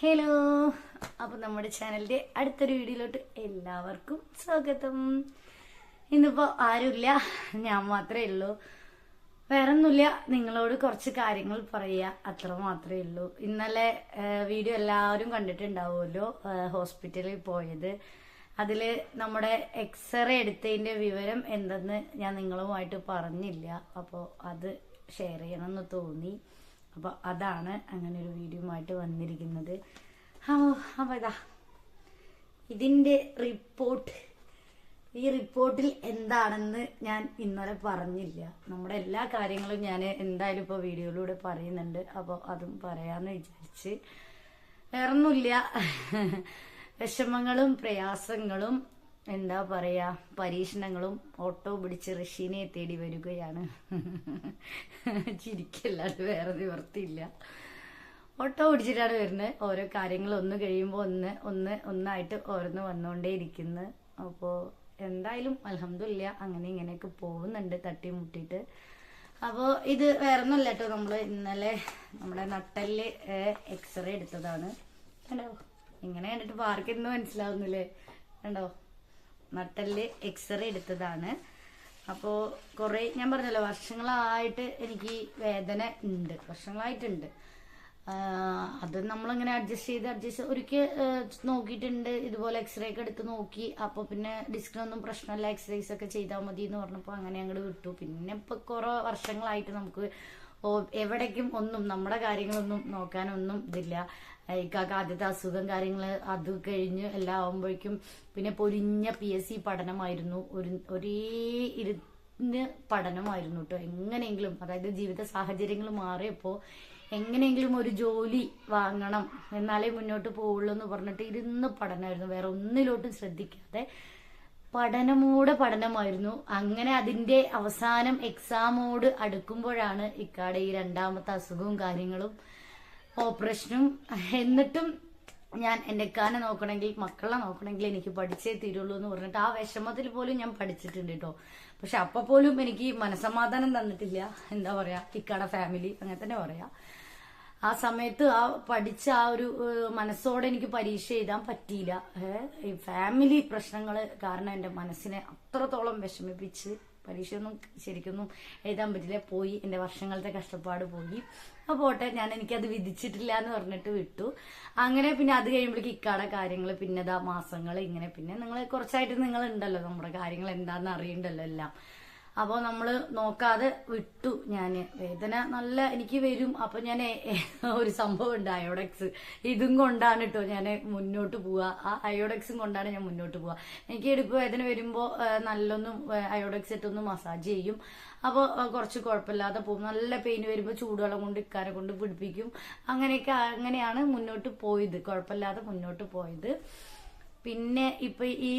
Hello. അപ്പൊ നമ്മുടെ ചാനലിന്റെ അടുത്തൊരു വീഡിയോയിലോട്ട് എല്ലാവർക്കും സ്വാഗതം. ഇന്നിപ്പോ ആരുമില്ല. ഞാൻ മാത്രമേ ഉള്ളൂ. വേറെ ഒന്നുമില്ല നിങ്ങളോട് കുറച്ച് കാര്യങ്ങൾ പറയുക. അത്ര മാത്രമേ ഉള്ളൂ. ഇന്നലെ വീഡിയോ എല്ലാവരും കണ്ടിട്ടുണ്ടാവുമല്ലോ ഹോസ്പിറ്റലിൽ പോയത്. അതിൽ നമ്മുടെ എക്സ്റേ എടുത്തതിന്റെ വിവരം എന്തെന്ന് ഞാൻ നിങ്ങളുമായിട്ട് പറഞ്ഞില്ല. അപ്പോൾ അത് ഷെയർ ചെയ്യണമെന്ന് തോന്നി. അപ്പോൾ അതാണ് അങ്ങനെ ഒരു വീഡിയോയുമായിട്ട് വന്നിരിക്കുന്നത്. അപ്പോൾ ഇതാ. ഇതിന്റെ റിപ്പോർട്ട് ഈ റിപ്പോർട്ടിൽ എന്താണെന്ന് ഞാൻ ഇന്നലെ പറഞ്ഞില്ല. നമ്മുടെ എല്ലാ കാര്യങ്ങളും ഞാൻ എന്തായാലും ഇപ്പോൾ വീഡിയോയിലൂടെ പറയുന്നുണ്ട്. അപ്പോൾ അതും പറയാമെന്ന് വിചാരിച്ച്. വേറൊന്നുമില്ല. വിഷമങ്ങളും പ്രയാസങ്ങളും എന്താ പറയാ പരീക്ഷണങ്ങളും ഓട്ടോ പിടിച്ച് ഋഷീനെ തേടി വരികയാണ്. ചിരിക്കല്ലാണ്ട് വേറെ നിവർത്തിയില്ല. ഓട്ടോ പിടിച്ചിട്ടാണ് വരുന്നത്. ഓരോ കാര്യങ്ങൾ ഒന്ന് കഴിയുമ്പോൾ ഒന്ന് ഒന്ന് ഒന്നായിട്ട് ഓരോന്ന് വന്നുകൊണ്ടേ ഇരിക്കുന്നു. അപ്പോൾ എന്തായാലും അലഹമില്ല അങ്ങനെ ഇങ്ങനെയൊക്കെ പോകുന്നുണ്ട് തട്ടി മുട്ടിയിട്ട്. അപ്പോൾ ഇത് വേറെ ഒന്നുമല്ല കേട്ടോ നമ്മൾ ഇന്നലെ നമ്മുടെ നട്ടൽ എക്സ്റേ എടുത്തതാണ്. കണ്ടോ? ഇങ്ങനെ കണ്ടിട്ട് പാർക്കിന്ന് മനസ്സിലാവുന്നില്ലേ? കണ്ടോ? നട്ടൽ എക്സ്റേ എടുത്തതാണ്. അപ്പോൾ കുറേ ഞാൻ പറഞ്ഞല്ലോ വർഷങ്ങളായിട്ട് എനിക്ക് വേദന ഉണ്ട്. വർഷങ്ങളായിട്ടുണ്ട്. അത് നമ്മളിങ്ങനെ അഡ്ജസ്റ്റ് ചെയ്ത് അഡ്ജസ്റ്റ് ഒരിക്കൽ നോക്കിയിട്ടുണ്ട് ഇതുപോലെ എക്സ്റേ ഒക്കെ എടുത്ത് നോക്കി അപ്പോൾ പിന്നെ ഡിസ്കിനൊന്നും പ്രശ്നമില്ല എക്സസൈസ് ഒക്കെ ചെയ്താൽ മതി എന്ന് പറഞ്ഞപ്പോൾ അങ്ങനെ അങ്ങോട്ട് വിട്ടു. പിന്നെ ഇപ്പൊ കുറേ വർഷങ്ങളായിട്ട് നമുക്ക് എവിടേക്കും ഒന്നും നമ്മുടെ കാര്യങ്ങളൊന്നും നോക്കാനൊന്നും ഇതില്ല. ഇക്കാക്ക് ആദ്യത്തെ അസുഖം കാര്യങ്ങൾ അത് കഴിഞ്ഞ് എല്ലാം ആവുമ്പോഴേക്കും പിന്നെ പൊരിഞ്ഞ പി എസ് സി പഠനമായിരുന്നു. ഒരു ഒരേ ഇരുന്ന് പഠനമായിരുന്നു കേട്ടോ എങ്ങനെയെങ്കിലും അതായത് ജീവിത സാഹചര്യങ്ങൾ മാറിയപ്പോൾ എങ്ങനെയെങ്കിലും ഒരു ജോലി വാങ്ങണം എന്നാലേ മുന്നോട്ട് പോവുള്ളൂ എന്ന് പറഞ്ഞിട്ട് ഇരുന്ന് പഠനമായിരുന്നു വേറെ ഒന്നിലോട്ടും ശ്രദ്ധിക്കാതെ പഠനമോടെ പഠനമായിരുന്നു. അങ്ങനെ അതിന്റെ അവസാനം എക്സാമോട് അടുക്കുമ്പോഴാണ് ഇക്കാടെ ഈ രണ്ടാമത്തെ അസുഖവും കാര്യങ്ങളും ഓപ്പറേഷനും. എന്നിട്ടും ഞാൻ എന്റെ കാനെ നോക്കണമെങ്കിൽ മക്കളെ നോക്കണമെങ്കിൽ എനിക്ക് പഠിച്ചേ തീരുള്ളൂ എന്ന് പറഞ്ഞിട്ട് ആ വിഷമത്തിൽ പോലും ഞാൻ പഠിച്ചിട്ടുണ്ട് കേട്ടോ പക്ഷെ അപ്പൊ പോലും എനിക്ക് മനസമാധാനം തന്നിട്ടില്ല. എന്താ പറയാ ഇക്കാടെ ഫാമിലി അങ്ങനെ തന്നെ പറയാ. ആ സമയത്ത് ആ പഠിച്ച ആ ഒരു മനസ്സോടെ എനിക്ക് പരീക്ഷ എഴുതാൻ പറ്റിയില്ല. ഈ ഫാമിലി പ്രശ്നങ്ങൾ കാരണം എന്റെ മനസ്സിനെ അത്രത്തോളം വിഷമിപ്പിച്ച് പരീക്ഷയൊന്നും ശരിക്കൊന്നും എഴുതാൻ പറ്റില്ല. പോയി എന്റെ വർഷങ്ങളത്തെ കഷ്ടപ്പാട് പോയി. അപ്പോൾ പോട്ടെ ഞാൻ എനിക്കത് വിധിച്ചിട്ടില്ല എന്ന് പറഞ്ഞിട്ട് വിട്ടു. അങ്ങനെ പിന്നെ അത് കഴിയുമ്പോഴേക്ക് ഇക്കാടെ കാര്യങ്ങൾ പിന്നെ ദാ മാസങ്ങൾ ഇങ്ങനെ പിന്നെ നിങ്ങൾ കുറച്ചായിട്ട് നിങ്ങൾ ഉണ്ടല്ലോ നമ്മുടെ കാര്യങ്ങൾ എന്താണെന്ന് അറിയണ്ടല്ലോ എല്ലാം. അപ്പോൾ നമ്മൾ നോക്കാതെ വിട്ടു ഞാൻ വേദന നല്ല എനിക്ക് വരും. അപ്പോൾ ഞാൻ ഒരു സംഭവം ഉണ്ട് അയോഡെക്സ്. ഇതും കൊണ്ടാണ് കേട്ടോ ഞാൻ മുന്നോട്ട് പോവുക ആ അയോഡെക്സും കൊണ്ടാണ് ഞാൻ മുന്നോട്ട് പോവുക എനിക്ക് ഇടുപ്പ് വേദന വരുമ്പോൾ നല്ലൊന്നും അയോഡെക്സ് ഇട്ടൊന്ന് മസാജ് ചെയ്യും. അപ്പോൾ കുറച്ച് കുഴപ്പമില്ലാതെ പോകും. നല്ല പെയിൻ വരുമ്പോൾ ചൂടുവെള്ളം കൊണ്ട് ഇക്കാരെ കൊണ്ട് പിടിപ്പിക്കും. അങ്ങനെയൊക്കെ അങ്ങനെയാണ് മുന്നോട്ട് പോയത്. കുഴപ്പമില്ലാതെ മുന്നോട്ട് പോയത്. പിന്നെ ഇപ്പൊ ഈ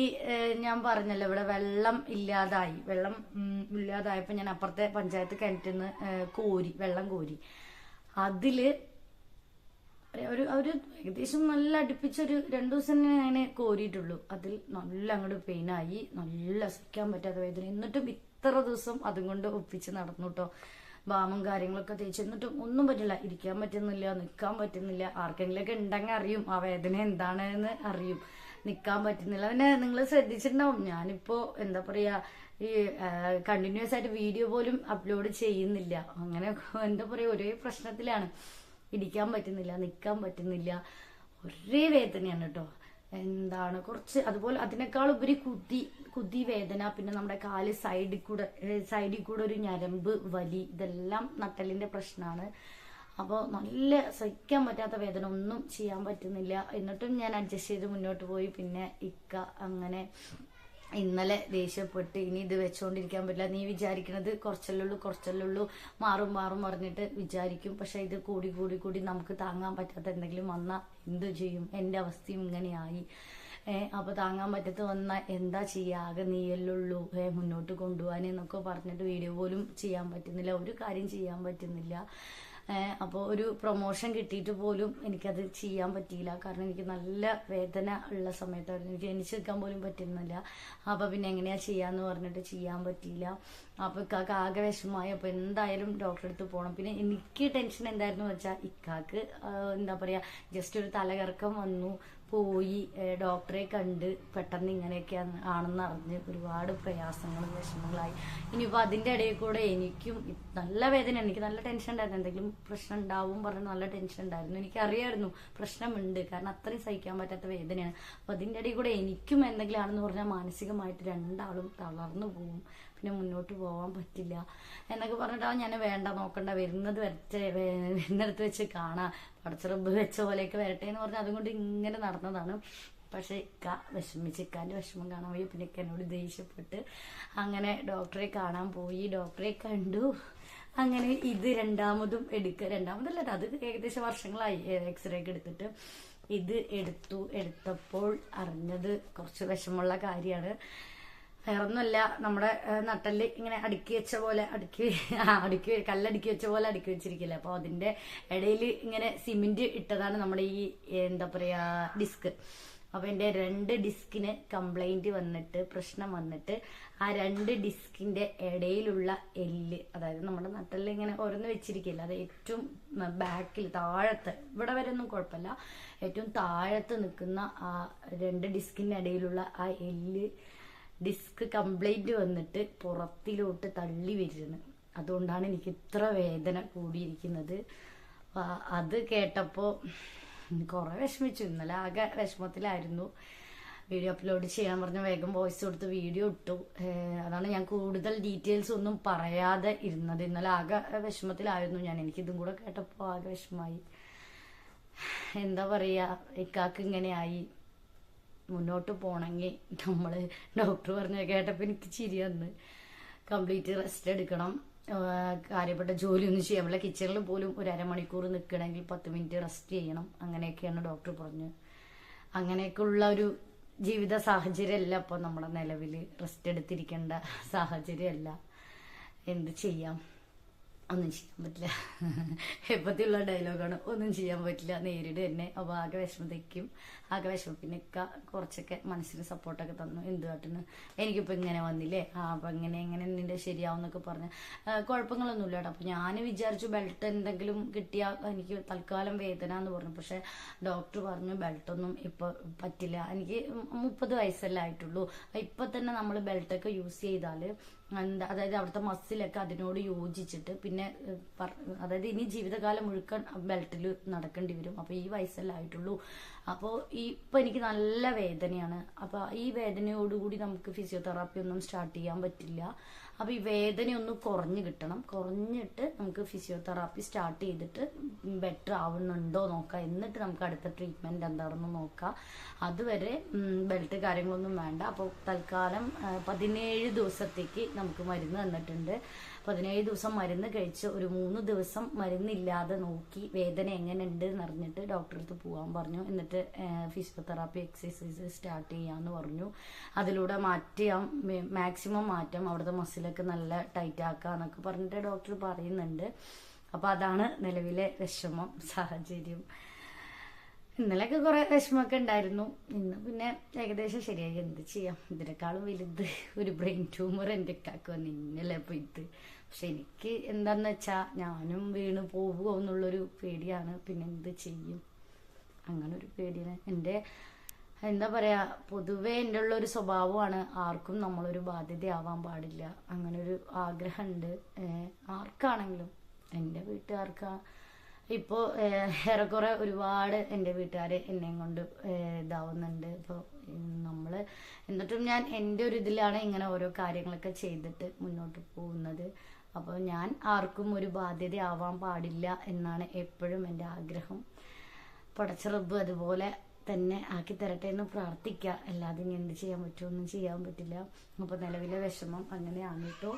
ഞാൻ പറഞ്ഞല്ലോ ഇവിടെ വെള്ളം ഇല്ലാതായി. വെള്ളം ഉം, ഇല്ലാതായപ്പോ ഞാൻ അപ്പുറത്തെ പഞ്ചായത്ത് കിണറ്റിൽ നിന്ന് കോരി വെള്ളം കോരി. അതിൽ ഒരു ഒരു ഏകദേശം നല്ല അടുപ്പിച്ചൊരു രണ്ടു ദിവസം അങ്ങനെ കോരിയിട്ടുള്ളൂ. അതിൽ നല്ല അങ്ങോട്ട് പെയിനായി. നല്ല സഹിക്കാൻ പറ്റാത്ത വേദന. എന്നിട്ടും ഇത്ര ദിവസം അതും കൊണ്ട് ഒപ്പിച്ച് നടന്നു കേട്ടോ ബാമും കാര്യങ്ങളൊക്കെ തേച്ച്. എന്നിട്ടും ഒന്നും പറ്റില്ല. ഇരിക്കാൻ പറ്റുന്നില്ല നിൽക്കാൻ പറ്റുന്നില്ല. ആർക്കെങ്കിലൊക്കെ ഉണ്ടെങ്കിൽ അറിയും ആ വേദന എന്താണെന്ന് അറിയും. നിൽക്കാൻ പറ്റുന്നില്ല. പിന്നെ നിങ്ങൾ ശ്രദ്ധിച്ചിട്ടുണ്ടാവും ഞാനിപ്പോ എന്താ പറയാ ഈ കണ്ടിന്യൂസ് ആയിട്ട് വീഡിയോ പോലും അപ്ലോഡ് ചെയ്യുന്നില്ല. അങ്ങനെ എന്താ പറയാ ഒരേ പ്രശ്നത്തിലാണ്. ഇരിക്കാൻ പറ്റുന്നില്ല നിൽക്കാൻ പറ്റുന്നില്ല. ഒരേ വേദനയാണ് കേട്ടോ എന്താണ് കുറച്ച് അതുപോലെ അതിനേക്കാൾ ഉപരി കുതി കുതി വേദന പിന്നെ നമ്മുടെ കാൽ സൈഡിൽ കൂടെ സൈഡിൽ കൂടെ ഒരു ഞരമ്പ് വലി ഇതെല്ലാം നട്ടലിന്റെ പ്രശ്നമാണ് അപ്പോൾ നല്ല സഹിക്കാൻ പറ്റാത്ത വേദന. ഒന്നും ചെയ്യാൻ പറ്റുന്നില്ല. എന്നിട്ടും ഞാൻ അഡ്ജസ്റ്റ് ചെയ്ത് മുന്നോട്ട് പോയി. പിന്നെ ഇക്ക അങ്ങനെ ഇന്നലെ ദേഷ്യപ്പെട്ട് ഇനി ഇത് വെച്ചുകൊണ്ടിരിക്കാൻ പറ്റില്ല. നീ വിചാരിക്കുന്നത് കുറച്ചല്ലുള്ളൂ കുറച്ചല്ലുള്ളൂ മാറും മാറും പറഞ്ഞിട്ട് വിചാരിക്കും. പക്ഷെ ഇത് കൂടി കൂടി കൂടി നമുക്ക് താങ്ങാൻ പറ്റാത്ത എന്തെങ്കിലും വന്നാൽ എന്തു ചെയ്യും? എന്റെ അവസ്ഥയും ഇങ്ങനെയായി. ഏഹ് അപ്പൊ താങ്ങാൻ പറ്റത്ത് വന്നാൽ എന്താ ചെയ്യുക ആകെ ഏഹ് മുന്നോട്ട് കൊണ്ടുപോകാൻ എന്നൊക്കെ പറഞ്ഞിട്ട് വീഡിയോ പോലും ചെയ്യാൻ പറ്റുന്നില്ല. ഒരു കാര്യം ചെയ്യാൻ പറ്റുന്നില്ല. അപ്പോൾ ഒരു പ്രൊമോഷൻ കിട്ടിയിട്ട് പോലും എനിക്കത് ചെയ്യാൻ പറ്റിയില്ല. കാരണം എനിക്ക് നല്ല വേദന ഉള്ള സമയത്തായിരുന്നു. എനിക്ക് എണിച്ച് നിൽക്കാൻ പോലും പറ്റുന്നില്ല. അപ്പോൾ പിന്നെ എങ്ങനെയാ ചെയ്യാന്ന് പറഞ്ഞിട്ട് ചെയ്യാൻ പറ്റിയില്ല. അപ്പോൾ ഇക്കാക്ക് ആകെ വിഷമമായി. അപ്പോൾ എന്തായാലും ഡോക്ടറെ അടുത്ത് പോകണം പിന്നെ എനിക്ക് ടെൻഷൻ എന്തായിരുന്നു വെച്ചാൽ ഇക്കാക്ക് എന്താ പറയുക ജസ്റ്റ് ഒരു തലകറക്കം വന്നു. പോയി ഡോക്ടറെ കണ്ട് പെട്ടെന്ന് ഇങ്ങനെയൊക്കെ ആണെന്ന് അറിഞ്ഞ് ഒരുപാട് പ്രയാസങ്ങളും വിഷമങ്ങളായി. ഇനിയിപ്പോൾ അതിന്റെ ഇടയിൽ കൂടെ എനിക്കും നല്ല വേദന എനിക്ക് നല്ല ടെൻഷൻ ഉണ്ടായിരുന്നു. എന്തെങ്കിലും പ്രശ്നം ഉണ്ടാവും പറഞ്ഞ് നല്ല ടെൻഷൻ ഉണ്ടായിരുന്നു. എനിക്കറിയായിരുന്നു പ്രശ്നമുണ്ട് കാരണം അത്രയും സഹിക്കാൻ പറ്റാത്ത വേദനയാണ്. അപ്പോൾ അതിന്റെ ഇടയിൽ കൂടെ എനിക്കും എന്തെങ്കിലും ആണെന്ന് പറഞ്ഞാൽ മാനസികമായിട്ട് രണ്ടാളും തളർന്നു പോകും പിന്നെ മുന്നോട്ട് പോകാൻ പറ്റില്ല. എന്നൊക്കെ പറഞ്ഞിട്ടാ ഞാൻ വേണ്ട നോക്കണ്ട വരുന്നത് വരട്ടെ വരുന്നിടത്ത് വെച്ച് കാണാം പടച്ചിറമ്പ് വെച്ച പോലെയൊക്കെ വരട്ടെ എന്ന് പറഞ്ഞ് അതുകൊണ്ട് ഇങ്ങനെ നടന്നതാണ്. പക്ഷെ ഇക്ക വിഷമിച്ച് ഇക്കാന്റെ വിഷമം കാണാൻ പോയി പിന്നെ ഇക്ക എന്നോട് ദേഷ്യപ്പെട്ട് അങ്ങനെ ഡോക്ടറെ കാണാൻ പോയി. ഡോക്ടറെ കണ്ടു. അങ്ങനെ ഇത് രണ്ടാമതും എടുക്കുക രണ്ടാമതല്ല അത് ഏകദേശം വർഷങ്ങളായി എക്സ്റേ ഒക്കെ എടുത്തിട്ട് ഇത് എടുത്തു. എടുത്തപ്പോൾ അറിഞ്ഞത് കുറച്ച് വിഷമമുള്ള കാര്യമാണ്. വേറൊന്നുമല്ല നമ്മുടെ നട്ടൽ ഇങ്ങനെ അടുക്കി വെച്ച പോലെ അടുക്കി അടുക്കി കല്ലടുക്കി വെച്ച പോലെ അടുക്കി വെച്ചിരിക്കില്ല? അപ്പോൾ അതിന്റെ ഇടയിൽ ഇങ്ങനെ സിമെന്റ് ഇട്ടതാണ് നമ്മുടെ ഈ എന്താ പറയാ ഡിസ്ക്. അപ്പൊ എന്റെ രണ്ട് ഡിസ്കിന് കംപ്ലൈന്റ് വന്നിട്ട് പ്രശ്നം വന്നിട്ട് ആ രണ്ട് ഡിസ്കിന്റെ ഇടയിലുള്ള എല്ല് അതായത് നമ്മുടെ നട്ടലിൽ ഇങ്ങനെ ഓരോന്ന് വെച്ചിരിക്കില്ല? അത് ഏറ്റവും ബാക്കിൽ താഴത്ത് ഇവിടെ വരെ ഒന്നും കുഴപ്പമില്ല. ഏറ്റവും താഴത്ത് നിൽക്കുന്ന ആ രണ്ട് ഡിസ്കിന്റെ ഇടയിലുള്ള ആ എല്ല് ഡിസ്ക് കംപ്ലൈന്റ് വന്നിട്ട് പുറത്തിലോട്ട് തള്ളി വരുന്നത് അതുകൊണ്ടാണ് എനിക്ക് ഇത്ര വേദന കൂടിയിരിക്കുന്നത്. അത് കേട്ടപ്പോൾ കുറെ വിഷമിച്ചു. ഇന്നലെ ആകെ വിഷമത്തിലായിരുന്നു. വീഡിയോ അപ്ലോഡ് ചെയ്യാൻ പറഞ്ഞ വേഗം വോയിസ് കൊടുത്ത് വീഡിയോ ഇട്ടു. അതാണ് ഞാൻ കൂടുതൽ ഡീറ്റെയിൽസ് ഒന്നും പറയാതെ ഇരുന്നത്. ഇന്നലെ ആകെ വിഷമത്തിലായിരുന്നു ഞാൻ. എനിക്കിതും കൂടെ കേട്ടപ്പോൾ ആകെ വിഷമമായി. എന്താ പറയാ? ഇക്കാക്ക് ഇങ്ങനെയായി മുന്നോട്ട് പോകണമെങ്കിൽ നമ്മൾ ഡോക്ടർ പറഞ്ഞ കേട്ടപ്പോൾ എനിക്ക് ചിരി വന്ന്. കംപ്ലീറ്റ് റെസ്റ്റ് എടുക്കണം. കാര്യപ്പെട്ട ജോലിയൊന്നും ചെയ്യാൻ പറ്റില്ല. കിച്ചണിൽ പോലും ഒരു അരമണിക്കൂർ നിൽക്കണമെങ്കിൽ പത്ത് മിനിറ്റ് റെസ്റ്റ് ചെയ്യണം. അങ്ങനെയൊക്കെയാണ് ഡോക്ടർ പറഞ്ഞ് അങ്ങനെയൊക്കെയുള്ള ഒരു ജീവിത സാഹചര്യമല്ല ഇപ്പോൾ നമ്മുടെ നിലവിൽ റെസ്റ്റ് എടുത്തിരിക്കേണ്ട സാഹചര്യമല്ല. എന്ത് ചെയ്യാം? ഒന്നും ചെയ്യാൻ പറ്റില്ല. എപ്പത്തിയുള്ള ഡയലോഗാണ് ഒന്നും ചെയ്യാൻ പറ്റില്ല. നേരിട്ട് തന്നെ അപ്പോൾ ആകെ വിഷമതയ്ക്കും ആകെ വിഷമം പിന്നെ കുറച്ചൊക്കെ മനസ്സിന് സപ്പോർട്ടൊക്കെ തന്നു. എന്ത് കാട്ടിന് എനിക്കിപ്പോൾ ഇങ്ങനെ വന്നില്ലേ? ആ അപ്പം ഇങ്ങനെ എങ്ങനെ നിന്റെ ശരിയാവും എന്നൊക്കെ പറഞ്ഞ്. കുഴപ്പങ്ങളൊന്നുമില്ല കേട്ടോ അപ്പൊ ഞാൻ വിചാരിച്ചു ബെൽറ്റ് എന്തെങ്കിലും കിട്ടിയാൽ എനിക്ക് തൽക്കാലം വേദന എന്ന് പറഞ്ഞു. പക്ഷെ ഡോക്ടർ പറഞ്ഞു ബെൽറ്റൊന്നും ഇപ്പോൾ പറ്റില്ല. എനിക്ക് മുപ്പത് വയസ്സല്ലേ ആയിട്ടുള്ളൂ. ഇപ്പം തന്നെ നമ്മൾ ബെൽറ്റൊക്കെ യൂസ് ചെയ്താൽ എന്താ അതായത് അവിടുത്തെ മസിലൊക്കെ അതിനോട് യോജിച്ചിട്ട് പിന്നെ അതായത് ഇനി ജീവിതകാലം മുഴുക്കൻ ബെൽറ്റിൽ നടക്കേണ്ടി വരും. അപ്പോൾ ഈ വയസ്സല്ല ആയിട്ടുള്ളൂ. അപ്പോൾ ഇപ്പൊ എനിക്ക് നല്ല വേദനയാണ്. അപ്പോൾ ഈ വേദനയോടുകൂടി നമുക്ക് ഫിസിയോതെറാപ്പി ഒന്നും സ്റ്റാർട്ട് ചെയ്യാൻ പറ്റില്ല. അപ്പോൾ ഈ വേദന ഒന്ന് കുറഞ്ഞു കിട്ടണം. കുറഞ്ഞിട്ട് നമുക്ക് ഫിസിയോതെറാപ്പി സ്റ്റാർട്ട് ചെയ്തിട്ട് ബെറ്റർ ആവുന്നുണ്ടോ നോക്കാം. എന്നിട്ട് നമുക്ക് അടുത്ത ട്രീറ്റ്മെന്റ് എന്താണെന്ന് നോക്കാം. അതുവരെ ബെൽറ്റ് കാര്യങ്ങളൊന്നും വേണ്ട. അപ്പോൾ തൽക്കാലം പതിനേഴ് ദിവസത്തേക്ക് നമുക്ക് മരുന്ന് തന്നിട്ടുണ്ട്. പതിനേഴ് ദിവസം മരുന്ന് കഴിച്ച് ഒരു മൂന്ന് ദിവസം മരുന്നില്ലാതെ നോക്കി വേദന എങ്ങനെ ഉണ്ട് എന്നറിഞ്ഞിട്ട് ഡോക്ടറെ അടുത്ത് പോകാൻ പറഞ്ഞു. എന്നിട്ട് ഫിസിയോതെറാപ്പി എക്സസൈസ് സ്റ്റാർട്ട് ചെയ്യാന്ന് പറഞ്ഞു. അതിലൂടെ മാറ്റിയാ. മാക്സിമം മാറ്റം അവിടുത്തെ മസിലൊക്കെ നല്ല ടൈറ്റ് ആക്കുക എന്നൊക്കെ പറഞ്ഞിട്ട് ഡോക്ടർ പറയുന്നുണ്ട്. അപ്പൊ അതാണ് നിലവിലെ വിഷമം സാഹചര്യം. ഇന്നലെയൊക്കെ കുറെ വിഷമമൊക്കെ ഉണ്ടായിരുന്നു. ഇന്ന് പിന്നെ ഏകദേശം ശരിയായി. എന്ത് ചെയ്യാം? ഇതിനേക്കാളും വലുത്. ഒരു ബ്രെയിൻ ട്യൂമർ എന്റെ കാക്ക് വന്ന് ഇന്നലെ ഇപ്പൊ ഇത് പക്ഷെ എനിക്ക് എന്താന്ന് വെച്ചാ ഞാനും വീണ് പോവുമോ എന്നുള്ളൊരു പേടിയാണ്. പിന്നെ എന്ത് ചെയ്യും? അങ്ങനെ ഒരു പേടിയാണ്. എന്റെ എന്താ പറയാ പൊതുവേ എന്റെ ഉള്ള ഒരു സ്വഭാവമാണ് ആർക്കും നമ്മളൊരു ബാധ്യതയാവാൻ പാടില്ല. അങ്ങനെ ഒരു ആഗ്രഹമുണ്ട് ആർക്കാണെങ്കിലും. എന്റെ വീട്ടുകാർക്ക്. ഇപ്പോൾ ഏറെക്കുറെ ഒരുപാട് എന്റെ വീട്ടുകാർ എന്നെയും കൊണ്ട് ഇതാവുന്നുണ്ട്. ഇപ്പോൾ നമ്മൾ എന്നിട്ടും ഞാൻ എന്റെ ഒരു ഇതിലാണ് ഇങ്ങനെ ഓരോ കാര്യങ്ങളൊക്കെ ചെയ്തിട്ട് മുന്നോട്ട് പോകുന്നത്. അപ്പോൾ ഞാൻ ആർക്കും ഒരു ബാധ്യത ആവാൻ പാടില്ല എന്നാണ് എപ്പോഴും എന്റെ ആഗ്രഹം. പടച്ച റബ്ബ് അതുപോലെ തന്നെ ആക്കി തരട്ടെ എന്ന് പ്രാർത്ഥിക്കുക. അല്ലാതെ ഇനി എന്ത് ചെയ്യാൻ പറ്റുമോ ഒന്നും ചെയ്യാൻ പറ്റില്ല. അപ്പൊ നിലവിലെ വിഷമം അങ്ങനെയാണ് കേട്ടോ.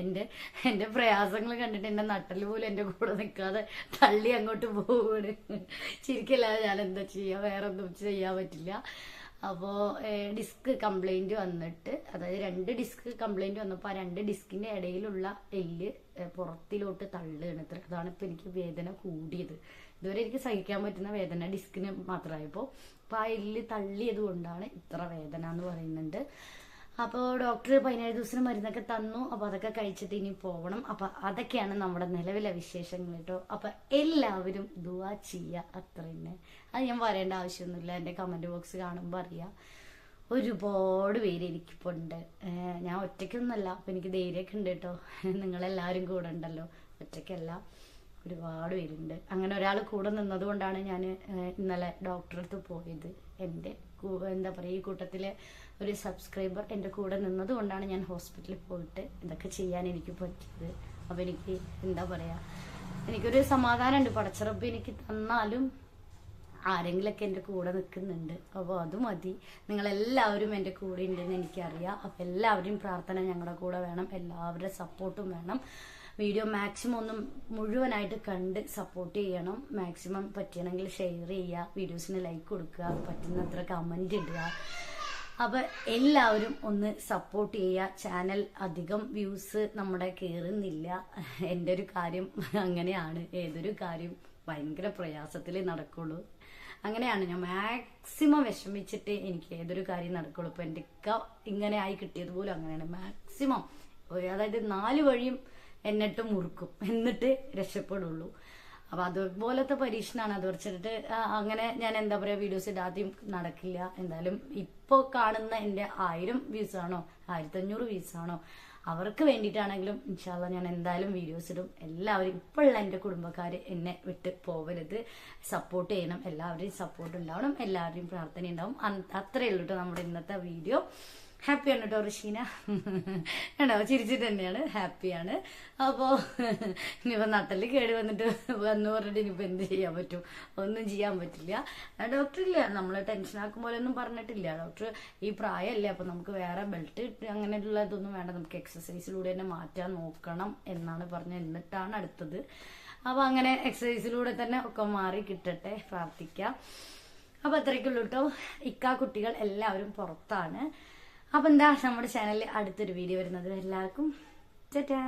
എന്റെ എന്റെ പ്രയാസങ്ങൾ കണ്ടിട്ട് എന്റെ നട്ടൽ പോലും എന്റെ കൂടെ നിൽക്കാതെ തള്ളി അങ്ങോട്ട് പോവുകയാണ് ശരിക്കല്ലാതെ ഞാൻ എന്താ ചെയ്യാ? വേറെ ഒന്നും ചെയ്യാൻ പറ്റില്ല. അപ്പോൾ ഡിസ്ക് കംപ്ലൈന്റ് വന്നിട്ട് അതായത് രണ്ട് ഡിസ്ക് കംപ്ലൈന്റ് വന്നപ്പോൾ ആ രണ്ട് ഡിസ്കിന്റെ ഇടയിലുള്ള എല്ല് പുറത്തിലോട്ട് തള്ളുകയാണ്. ഇത്ര അതാണ് ഇപ്പൊ എനിക്ക് വേദന കൂടിയത്. ഇതുവരെ എനിക്ക് സഹിക്കാൻ പറ്റുന്ന വേദന ഡിസ്കിന് മാത്രമായപ്പോൾ അപ്പോൾ ആ എല്ല് തള്ളിയത് കൊണ്ടാണ് ഇത്ര വേദന എന്ന് പറയുന്നുണ്ട്. അപ്പോൾ ഡോക്ടർ പതിനേഴ് ദിവസത്തിന് മരുന്നൊക്കെ തന്നു. അപ്പോൾ അതൊക്കെ കഴിച്ചിട്ട് ഇനി പോകണം അപ്പോൾ അതൊക്കെയാണ് നമ്മുടെ നിലവിലെ വിശേഷങ്ങൾ കേട്ടോ. അപ്പോൾ എല്ലാവരും ദുവാ ചെയ്യുക അത്ര തന്നെ അത് ഞാൻ പറയേണ്ട ആവശ്യമൊന്നുമില്ല. എന്റെ കമന്റ് ബോക്സ് കാണുമ്പോൾ അറിയാം. ഒരുപാട് പേര് എനിക്കിപ്പോൾ ഉണ്ട്. ഞാൻ ഒറ്റയ്ക്കൊന്നുമല്ല. അപ്പം എനിക്ക് ധൈര്യമൊക്കെ ഉണ്ട് കേട്ടോ. നിങ്ങളെല്ലാവരും കൂടെ ഉണ്ടല്ലോ. ഒറ്റയ്ക്കല്ല. ഒരുപാട് പേരുണ്ട്. അങ്ങനെ ഒരാൾ കൂടെ നിന്നതുകൊണ്ടാണ് ഞാൻ ഇന്നലെ ഡോക്ടറെ അടുത്ത് പോയത്. എന്റെ എന്താ പറയുക ഈ കൂട്ടത്തിലെ ഒരു സബ്സ്ക്രൈബർ എന്റെ കൂടെ നിന്നതുകൊണ്ടാണ് ഞാൻ ഹോസ്പിറ്റലിൽ പോയിട്ട് ഇതൊക്കെ ചെയ്യാൻ എനിക്ക് പറ്റിയത്. അപ്പോൾ എനിക്ക് എന്താ പറയുക എനിക്കൊരു സമാധാനമുണ്ട്. പടച്ചിറപ്പ് എനിക്ക് തന്നാലും ആരെങ്കിലൊക്കെ എന്റെ കൂടെ നിൽക്കുന്നുണ്ട്. അപ്പോൾ അത് മതി. നിങ്ങളെല്ലാവരും എന്റെ കൂടെ ഉണ്ടെന്ന് എനിക്കറിയാം. അപ്പോൾ എല്ലാവരും പ്രാർത്ഥന ഞങ്ങളുടെ കൂടെ വേണം. എല്ലാവരുടെ സപ്പോർട്ടും വേണം. വീഡിയോ മാക്സിമം ഒന്നും മുഴുവനായിട്ട് കണ്ട് സപ്പോർട്ട് ചെയ്യണം. മാക്സിമം പറ്റണമെങ്കിൽ ഷെയർ ചെയ്യുക. വീഡിയോസിന് ലൈക്ക് കൊടുക്കുക. പറ്റുന്നത്ര കമന്റ് ഇടുക. അപ്പൊ എല്ലാവരും ഒന്ന് സപ്പോർട്ട് ചെയ്യുക. ചാനൽ അധികം വ്യൂസ് നമ്മുടെ കയറുന്നില്ല എന്റെ ഒരു കാര്യം അങ്ങനെയാണ്. ഏതൊരു കാര്യം ഭയങ്കര പ്രയാസത്തിലേ നടക്കുള്ളൂ. അങ്ങനെയാണ് ഞാൻ മാക്സിമം വിഷമിച്ചിട്ട് എനിക്ക് ഏതൊരു കാര്യം നടക്കുള്ളൂ. ഇപ്പൊ എന്റെ ഇക്ക ഇങ്ങനെ ആയി കിട്ടിയത് പോലും അങ്ങനെയാണ്. മാക്സിമം അതായത് നാല് വഴിയും എന്നിട്ട് മുറുക്കും. എന്നിട്ട് രക്ഷപ്പെടുള്ളൂ. അപ്പൊ അതുപോലത്തെ പരീക്ഷണമാണ് അത് വെച്ചിട്ട് ആ, അങ്ങനെ ഞാൻ എന്താ പറയാ വീഡിയോസ് ഇടാതെയും നടക്കില്ല. എന്തായാലും ഇപ്പൊ കാണുന്ന എന്റെ ആയിരം വ്യൂസ് ആണോ ആയിരത്തി അഞ്ഞൂറ് വ്യൂസ് ആണോ അവർക്ക് വേണ്ടിയിട്ടാണെങ്കിലും ഇൻഷാല്ല ഞാൻ എന്തായാലും വീഡിയോസ് ഇടും. എല്ലാവരും ഇപ്പോഴുള്ള എന്റെ കുടുംബക്കാർ എന്നെ വിട്ട് പോവരുത്. സപ്പോർട്ട് ചെയ്യണം. എല്ലാവരുടെയും സപ്പോർട്ട് ഉണ്ടാവണം. എല്ലാവരുടെയും പ്രാർത്ഥന ഉണ്ടാവും അത്രയേ ഉള്ളൂ കേട്ടോ നമ്മുടെ ഇന്നത്തെ വീഡിയോ ഹാപ്പിയാണ് കേട്ടോ ഋഷീന. ആണോ ചിരിച്ചിട്ട് തന്നെയാണ്. ഹാപ്പിയാണ് അപ്പോൾ ഇനിയിപ്പോൾ നട്ടൽ കേട് വന്നിട്ട് വന്നു പറഞ്ഞിട്ട് ഇനിയിപ്പോൾ എന്ത് ചെയ്യാൻ പറ്റും? ഒന്നും ചെയ്യാൻ പറ്റില്ല. ഡോക്ടർ ഇല്ല. നമ്മൾ ടെൻഷൻ ആക്കും പോലെ ഒന്നും പറഞ്ഞിട്ടില്ല. ഡോക്ടർ ഈ പ്രായമല്ലേ അപ്പോൾ നമുക്ക് വേറെ ബെൽറ്റ് അങ്ങനെയുള്ള ഇതൊന്നും വേണ്ട. നമുക്ക് എക്സസൈസിലൂടെ തന്നെ മാറ്റാൻ നോക്കണം എന്നാണ് പറഞ്ഞത് എന്നിട്ടാണ് അടുത്തത്. അപ്പോൾ അങ്ങനെ എക്സസൈസിലൂടെ തന്നെ ഒക്കെ മാറി കിട്ടട്ടെ പ്രാർത്ഥിക്കാം. അപ്പോൾ അത്രയ്ക്കുള്ളൂ കേട്ടോ ഇക്കാ കുട്ടികൾ എല്ലാവരും പുറത്താണ്. അപ്പോൾ എന്താ നമ്മുടെ ചാനലിൽ അടുത്തൊരു വീഡിയോ വരുന്നത്. എല്ലാവർക്കും ചേട്ടാ